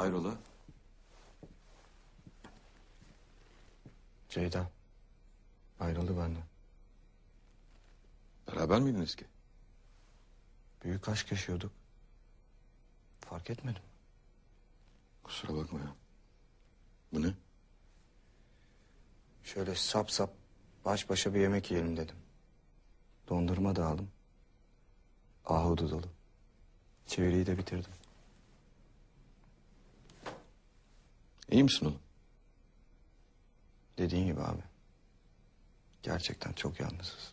Hayrola? Ceyda. Ayrıldı benden. Beraber miydiniz ki? Büyük aşk yaşıyorduk. Fark etmedim. Kusura bakma ya. Bu ne? Şöyle sap sap baş başa bir yemek yiyelim dedim. Dondurma da aldım. Ahudu dolu. Çeviriyi de bitirdim. İyi misin oğlum? Dediğin gibi abi. Gerçekten çok yalnızız.